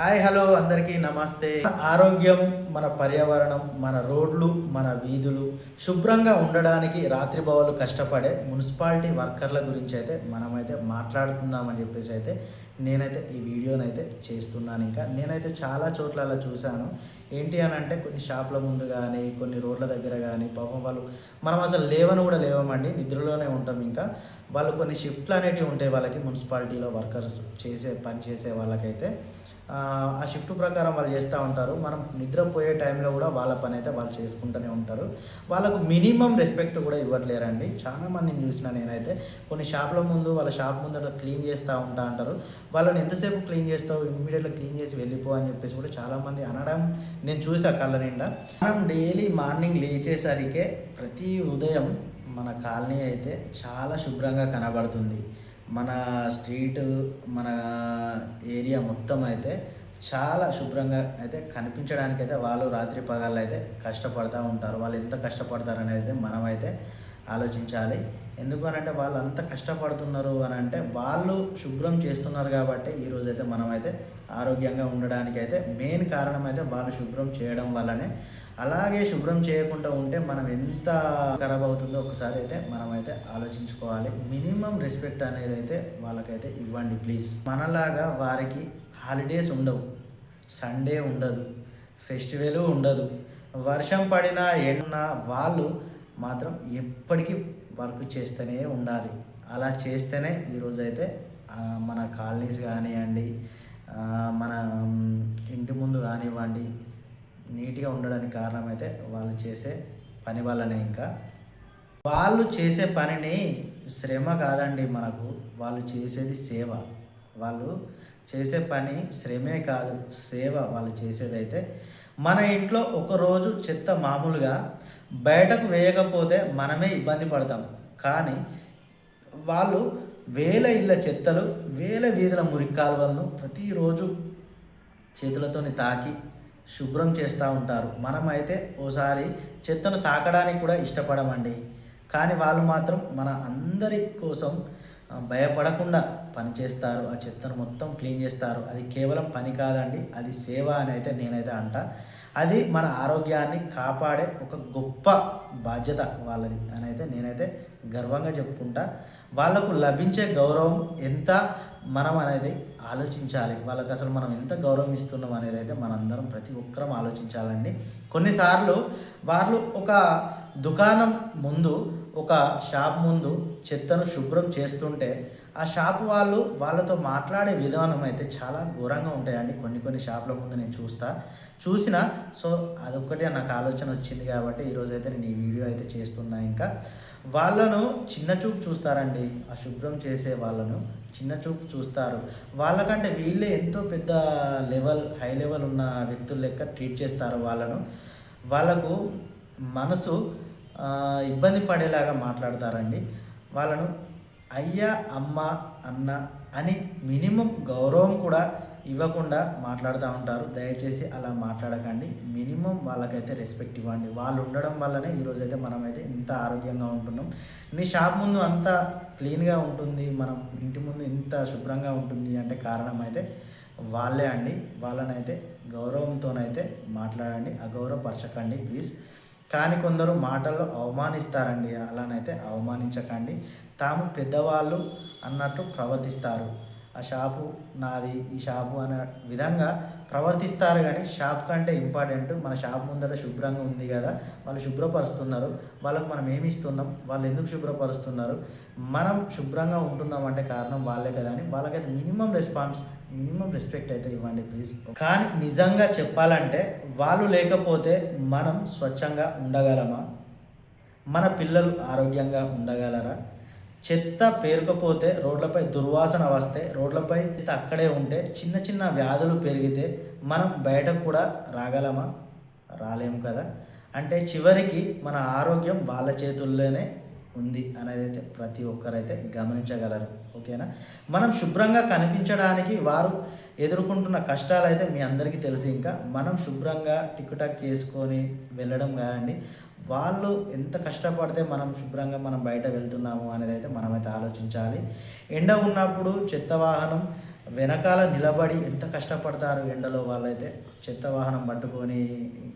Hi hello అందరికీ నమస్తే. ఆరోగ్యం మన పర్యావరణం మన రోడ్లు మన వీధులు శుభ్రంగా ఉండడానికి రాత్రి బావులు కష్టపడే మున్సిపాలిటీ వర్కర్ల గురించి అయితే మనమైతే మాట్లాడుకుందామని చెప్పేసి అయితే నేనైతే ఈ వీడియోనైతే చేస్తున్నాను. ఇంకా నేనైతే చాలా చోట్ల అలా చూశాను. ఏంటి అని అంటే కొన్ని షాప్ల ముందు కానీ కొన్ని రోడ్ల దగ్గర కానీ పాపం వాళ్ళు మనం అసలు లేవని కూడా లేవమండి నిద్రలోనే ఉంటాం ఇంకా. వాళ్ళు కొన్ని షిఫ్ట్లు అనేటివి ఉంటాయి వాళ్ళకి మున్సిపాలిటీలో వర్కర్స్ చేసే పని చేసే వాళ్ళకైతే. ఆ షిఫ్ట్ ప్రకారం వాళ్ళు చేస్తూ ఉంటారు. మనం నిద్రపోయే టైంలో కూడా వాళ్ళ పని అయితే వాళ్ళు చేసుకుంటూనే ఉంటారు. వాళ్ళకు మినిమం రెస్పెక్ట్ కూడా ఇవ్వట్లేరండి. చాలామందిని చూసిన నేనైతే. కొన్ని షాపుల ముందు వాళ్ళ షాప్ ముందు క్లీన్ చేస్తూ ఉంటా అంటారు. వాళ్ళని ఎంతసేపు క్లీన్ చేస్తావు? ఇమ్మీడియట్గా క్లీన్ చేసి వెళ్ళిపో అని చెప్పేసి కూడా చాలామంది అనడం నేను చూసా కళ్ళ నిండా. మనం డైలీ మార్నింగ్ లేచేసరికే ప్రతి ఉదయం మన కాలనీ అయితే చాలా శుభ్రంగా కనబడుతుంది. మన స్ట్రీట్ మన ఏరియా మొత్తం అయితే చాలా శుభ్రంగా అయితే కనిపించడానికి అయితే వాళ్ళు రాత్రి పగళ్ళు అయితే కష్టపడుతూ ఉంటారు. వాళ్ళు ఎంత కష్టపడతారు అనేది మనమైతే ఆలోచించాలి. ఎందుకు అని అంటే వాళ్ళు అంత కష్టపడుతున్నారు అని అంటే వాళ్ళు శుభ్రం చేస్తున్నారు కాబట్టి ఈరోజు అయితే మనమైతే ఆరోగ్యంగా ఉండడానికి అయితే మెయిన్ కారణం అయితే వాళ్ళు శుభ్రం చేయడం వల్లనే. అలాగే శుభ్రం చేయకుండా ఉంటే మనం ఎంత ఖరాబ్ అవుతుందో ఒకసారి అయితే మనమైతే ఆలోచించుకోవాలి. మినిమం రెస్పెక్ట్ అనేది అయితే వాళ్ళకైతే ఇవ్వండి ప్లీజ్. మనలాగా వారికి హాలిడేస్ ఉండవు. సండే ఉండదు. ఫెస్టివల్ ఉండదు. వర్షం పడినా ఎండున్నా వాళ్ళు మాత్రం ఎప్పటికీ వర్క్ చేస్తూనే ఉండాలి. అలా చేస్తేనే ఈరోజు అయితే మన కాలనీస్ కానివ్వండి మన ఇంటి ముందు కానివ్వండి నీట్గా ఉండడానికి కారణం అయితే వాళ్ళు చేసే పని వల్లనే ఇంకా. వాళ్ళు చేసే పనిని శ్రమ కాదండి మనకు. వాళ్ళు చేసేది సేవ. వాళ్ళు చేసే పని శ్రమే కాదు సేవ వాళ్ళు చేసేదైతే మన ఇంట్లో ఒకరోజు చెత్త మామూలుగా బయటకు వేయకపోతే మనమే ఇబ్బంది పడతాం. కానీ వాళ్ళు వేల ఇళ్ళ చెత్తలు వేల వీధుల మురికి కాలువలను ప్రతిరోజు చేతులతోని తాకి శుభ్రం చేస్తూ ఉంటారు. మనమైతే ఓసారి చెత్తను తాకడానికి కూడా ఇష్టపడమండి. కానీ వాళ్ళు మాత్రం మన అందరి కోసం భయపడకుండా పని చేస్తారు. ఆ చెత్తను మొత్తం క్లీన్ చేస్తారు. అది కేవలం పని కాదండి అది సేవ అని అయితే నేనైతే అంట. అది మన ఆరోగ్యాన్ని కాపాడే ఒక గొప్ప బాధ్యత వాళ్ళది అని అయితే నేనైతే గర్వంగా చెప్పుకుంటా. వాళ్ళకు లభించే గౌరవం ఎంత మనం అనేది ఆలోచించాలి. వాళ్ళకి అసలు మనం ఎంత గౌరవం ఇస్తున్నాం అనేది అయితే మనందరం ప్రతి ఒక్కరం ఆలోచించాలండి. కొన్నిసార్లు వాళ్ళు ఒక దుకాణం ముందు ఒక షాప్ ముందు చెత్తను శుభ్రం చేస్తుంటే ఆ షాప్ వాళ్ళు వాళ్ళతో మాట్లాడే విధానం అయితే చాలా ఘోరంగా ఉంటాయండి. కొన్ని కొన్ని షాపుల ముందు నేను చూస్తా. చూసిన సో అదొక్కటి నాకు ఆలోచన వచ్చింది కాబట్టి ఈరోజు అయితే నేను ఈ వీడియో అయితే చేస్తున్నా ఇంకా. వాళ్ళను చిన్న చూపు చూస్తారండి. ఆ శుభ్రం చేసే వాళ్ళను చిన్న చూపు చూస్తారు. వాళ్ళకంటే వీళ్ళే ఎంతో పెద్ద లెవెల్ హై లెవెల్ ఉన్న వ్యక్తుల లెక్క ట్రీట్ చేస్తారు వాళ్ళను. వాళ్ళకు మనసు ఇబ్బంది పడేలాగా మాట్లాడతారండి. వాళ్ళను అయ్యా అమ్మ అన్న అని మినిమం గౌరవం కూడా ఇవ్వకుండా మాట్లాడుతూ ఉంటారు. దయచేసి అలా మాట్లాడకండి. మినిమం వాళ్ళకైతే రెస్పెక్ట్ ఇవ్వండి. వాళ్ళు ఉండడం వల్లనే ఈరోజైతే మనమైతే ఇంత ఆరోగ్యంగా ఉంటున్నాం. నీ షాప్ ముందు అంత క్లీన్గా ఉంటుంది. మనం ఇంటి ముందు ఇంత శుభ్రంగా ఉంటుంది అంటే కారణం అయితే వాళ్ళే అండి. వాళ్ళనైతే గౌరవంతోనైతే మాట్లాడండి. అగౌరవపరచకండి ప్లీజ్. కానీ కొందరు మాటల్లో అవమానిస్తారండి. అలానైతే అవమానించకండి. తాము పెద్దవాళ్ళు అన్నట్టు ప్రవర్తిస్తారు. ఆ షాపు నాది ఈ షాపు అనే విధంగా ప్రవర్తిస్తారు కానీ షాప్ కంటే ఇంపార్టెంట్. మన షాప్ ముందర శుభ్రంగా ఉంది కదా వాళ్ళు శుభ్రపరుస్తున్నారు. వాళ్ళకి మనం ఏమి ఇస్తున్నాం? వాళ్ళు ఎందుకు శుభ్రపరుస్తున్నారు? మనం శుభ్రంగా ఉంటున్నాం అంటే కారణం వాళ్ళే కదా అని వాళ్ళకైతే మినిమం రెస్పాన్స్ మినిమం రెస్పెక్ట్ అయితే ఇవ్వండి ప్లీజ్. కానీ నిజంగా చెప్పాలంటే వాళ్ళు లేకపోతే మనం స్వచ్ఛంగా ఉండగలమా? మన పిల్లలు ఆరోగ్యంగా ఉండగలరా? చెత్త పేరుకపోతే రోడ్లపై దుర్వాసన వస్తే రోడ్లపై చెత్త అక్కడే ఉంటే చిన్న చిన్న వ్యాధులు పెరిగితే మనం బయటకు కూడా రాగలమా? రాలేము కదా? అంటే చివరికి మన ఆరోగ్యం వాళ్ళ చేతుల్లోనే ఉంది అనేది అయితే ప్రతి ఒక్కరైతే గమనించగలరు. ఓకేనా? మనం శుభ్రంగా కనిపించడానికి వారు ఎదుర్కొంటున్న కష్టాలు అయితే మీ అందరికీ తెలుసు ఇంకా మనం శుభ్రంగా టిక్టాక్ వేసుకొని వెళ్ళడం కాదండి. వాళ్ళు ఎంత కష్టపడితే మనం శుభ్రంగా మనం బయట వెళ్తున్నాము అనేది అయితే మనమైతే ఆలోచించాలి. ఎండ ఉన్నప్పుడు చెత్త వాహనం వెనకాల నిలబడి ఎంత కష్టపడతారు ఎండలో వాళ్ళైతే చెత్త వాహనం పట్టుకొని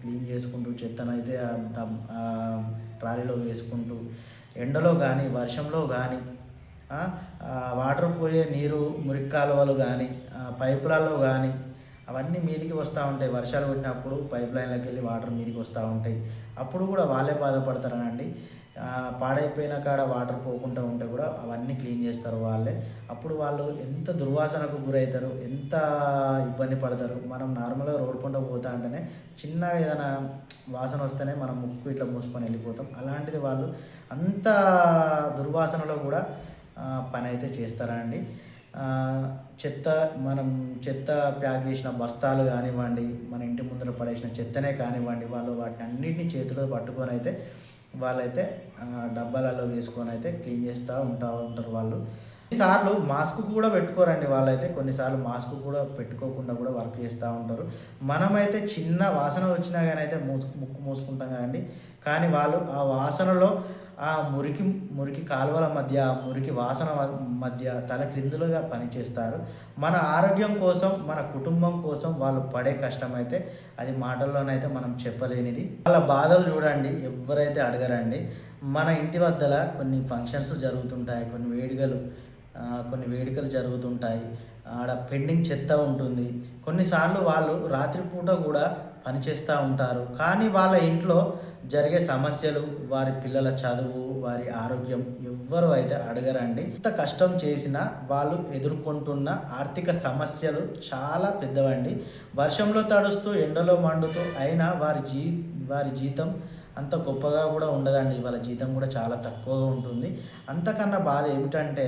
క్లీన్ చేసుకుంటూ చెత్తనైతే ఆ ట్రాలీలో వేసుకుంటూ ఎండలో కానీ వర్షంలో కానీ వాటర్ పోయే నీరు మురికి కాలువలు కానీ పైపులలో కానీ అవన్నీ మీదికి వస్తూ ఉంటాయి. వర్షాలు కొట్టినప్పుడు పైప్ లైన్లోకి వెళ్ళి వాటర్ మీదికి వస్తూ ఉంటాయి. అప్పుడు కూడా వాళ్ళే బాధపడతారనండి. పాడైపోయిన కాడ వాటర్ పోకుండా ఉంటే కూడా అవన్నీ క్లీన్ చేస్తారు వాళ్ళే. అప్పుడు వాళ్ళు ఎంత దుర్వాసనకు గురవుతారు ఎంత ఇబ్బంది పడతారు. మనం నార్మల్గా రోడ్ పంట పోతా అంటేనే చిన్న ఏదైనా వాసన వస్తేనే మనం ముక్కు ఇట్లా మూసుకొని వెళ్ళిపోతాం. అలాంటిది వాళ్ళు అంత దుర్వాసనలో కూడా పని అయితే చేస్తారా అండి? చెత్త మనం చెత్త ప్యాక్ చేసిన బస్తాలు కానివ్వండి మన ఇంటి ముందర పడేసిన చెత్తనే కానివ్వండి వాళ్ళు వాటిని అన్నింటినీ చేతిలో పట్టుకొని అయితే వాళ్ళైతే డబ్బాలలో వేసుకొని అయితే క్లీన్ చేస్తూ ఉంటా ఉంటారు వాళ్ళు. కొన్నిసార్లు మాస్క్ కూడా పెట్టుకోరండి వాళ్ళైతే కొన్నిసార్లు మాస్క్ కూడా పెట్టుకోకుండా కూడా వర్క్ చేస్తూ ఉంటారు. మనమైతే చిన్న వాసన వచ్చినా కానీ అయితే మూసు ముక్కు మూసుకుంటాం కదండి. కానీ వాళ్ళు ఆ వాసనలో ఆ మురికి మురికి కాలువల మధ్య ఆ మురికి వాసన మధ్య తల క్రిందులుగా పనిచేస్తారు. మన ఆరోగ్యం కోసం మన కుటుంబం కోసం వాళ్ళు పడే కష్టం అయితే అది మాటల్లోనైతే మనం చెప్పలేనిది. వాళ్ళ బాధలు చూడండి ఎవరైతే అడగరండి మన ఇంటి వద్దల కొన్ని ఫంక్షన్స్ జరుగుతుంటాయి కొన్ని వేడుకలు కొన్ని వేడుకలు జరుగుతుంటాయి. ఆడ పెండింగ్ చెత్త ఉంటుంది. కొన్నిసార్లు వాళ్ళు రాత్రిపూట కూడా పనిచేస్తూ ఉంటారు. కానీ వాళ్ళ ఇంట్లో జరిగే సమస్యలు వారి పిల్లల చదువు వారి ఆరోగ్యం ఎవ్వరు అయితే అడగరండి. ఇంత కష్టం చేసినా వాళ్ళు ఎదుర్కొంటున్న ఆర్థిక సమస్యలు చాలా పెద్దవండి. వర్షంలో తడుస్తూ ఎండలో మండుతూ అయినా వారి జీ వారి జీతం అంత గొప్పగా కూడా ఉండదండి. వాళ్ళ జీతం కూడా చాలా తక్కువగా ఉంటుంది. అంతకన్నా బాధ ఏమిటంటే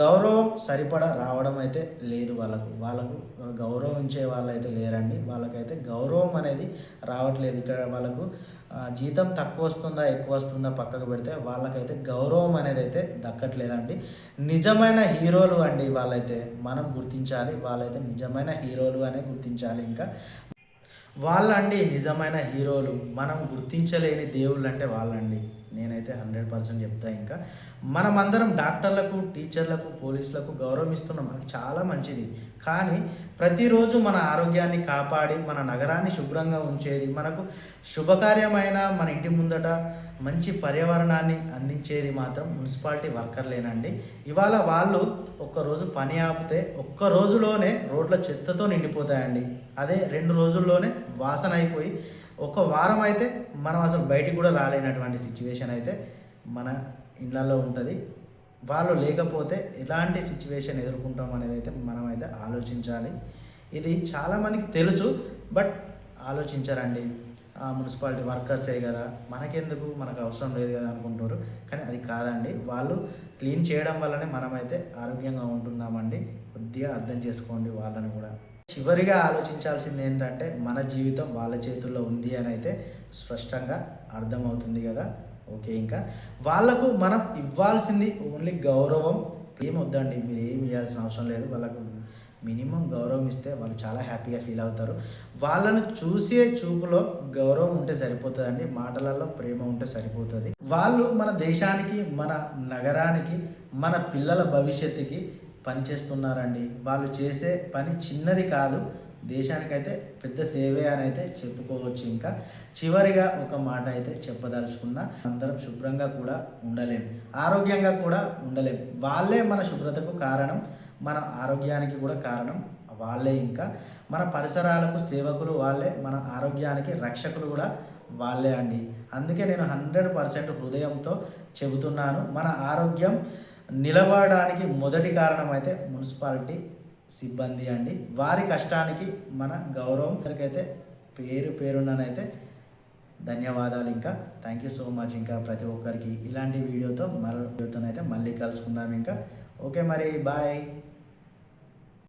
గౌరవం సరిపడా రావడం అయితే లేదు వాళ్ళకు. వాళ్ళకు గౌరవించే వాళ్ళైతే లేరండి. వాళ్ళకైతే గౌరవం అనేది రావట్లేదు. ఇక్కడ వాళ్ళకు జీతం తక్కువ వస్తుందా ఎక్కువ వస్తుందా పక్కకు పెడితే వాళ్ళకైతే గౌరవం అనేది అయితే దక్కట్లేదండి. నిజమైన హీరోలు అండి వాళ్ళైతే మనం గుర్తించాలి. వాళ్ళైతే నిజమైన హీరోలు అనే గుర్తించాలి ఇంకా. వాళ్ళండి నిజమైన హీరోలు. మనం గుర్తించలేని దేవుళ్ళు అంటే వాళ్ళండి. నేనైతే హండ్రెడ్ పర్సెంట్ చెప్తా ఇంకా. మనమందరం డాక్టర్లకు టీచర్లకు పోలీసులకు గౌరవం ఇస్తున్నాం అది చాలా మంచిది. కానీ ప్రతిరోజు మన ఆరోగ్యాన్ని కాపాడి మన నగరాన్ని శుభ్రంగా ఉంచేది మనకు శుభకార్యమైన మన ఇంటి ముందట మంచి పర్యావరణాన్ని అందించేది మాత్రం మున్సిపాలిటీ వర్కర్లేనండి. ఇవాళ వాళ్ళు ఒక్కరోజు పని ఆపితే ఒక్క రోజులోనే రోడ్ల చెత్తతో నిండిపోతాయండి. అదే రెండు రోజుల్లోనే వాసన అయిపోయి ఒక వారం అయితే మనం అసలు బయటికి కూడా రాలేనటువంటి సిచ్యువేషన్ అయితే మన ఇళ్ళల్లో ఉంటుంది. వాళ్ళు లేకపోతే ఎలాంటి సిచ్యువేషన్ ఎదుర్కొంటాం అనేది అయితే మనం అయితే ఆలోచించాలి. ఇది చాలామందికి తెలుసు బట్ ఆలోచించారండి. మున్సిపాలిటీ వర్కర్సే కదా మనకెందుకు? మనకు అవసరం లేదు కదా అనుకుంటారు కానీ అది కాదండి. వాళ్ళు క్లీన్ చేయడం వల్లనే మనమైతే ఆరోగ్యంగా ఉంటున్నామండి. కొద్దిగా అర్థం చేసుకోండి వాళ్ళని కూడా. చివరిగా ఆలోచించాల్సింది ఏంటంటే మన జీవితం వాళ్ళ చేతుల్లో ఉంది అని అయితే స్పష్టంగా అర్థమవుతుంది కదా. ఓకే ఇంకా వాళ్ళకు మనం ఇవ్వాల్సింది ఓన్లీ గౌరవం. ఏం వద్దండి మీరు ఏం ఇవ్వాల్సిన అవసరం లేదు. వాళ్ళకు మినిమం గౌరవం ఇస్తే వాళ్ళు చాలా హ్యాపీగా ఫీల్ అవుతారు. వాళ్ళను చూసే చూపులో గౌరవం ఉంటే సరిపోతుందండి. మాటలలో ప్రేమ ఉంటే సరిపోతుంది. వాళ్ళు మన దేశానికి మన నగరానికి మన పిల్లల భవిష్యత్తుకి పనిచేస్తున్నారండి వాళ్ళు చేసే పని చిన్నది కాదు. దేశానికైతే పెద్ద సేవే అని అయితే చెప్పుకోవచ్చు ఇంకా. చివరిగా ఒక మాట అయితే చెప్పదలుచుకున్న అందరం శుభ్రంగా కూడా ఉండలేం. ఆరోగ్యంగా కూడా ఉండలేం. వాళ్ళే మన శుభ్రతకు కారణం. మన ఆరోగ్యానికి కూడా కారణం వాళ్ళే ఇంకా. మన పరిసరాలకు సేవకులు వాళ్ళే మన ఆరోగ్యానికి రక్షకులు కూడా వాళ్ళే అండి. అందుకే నేను హండ్రెడ్ పర్సెంట్ హృదయంతో చెబుతున్నాను. మన ఆరోగ్యం నిలబడడానికి మొదటి కారణం అయితే మున్సిపాలిటీ సిబ్బంది అండి. వారి కష్టానికి మన గౌరవం అయితే పేరు పేరున్ననైతే ధన్యవాదాలు ఇంకా. థ్యాంక్ యూ సో మచ్ ఇంకా ప్రతి ఒక్కరికి. ఇలాంటి వీడియోతో మరో వీడియోతోనైతే మళ్ళీ కలుసుకుందాం ఇంకా. ఓకే మరి బాయ్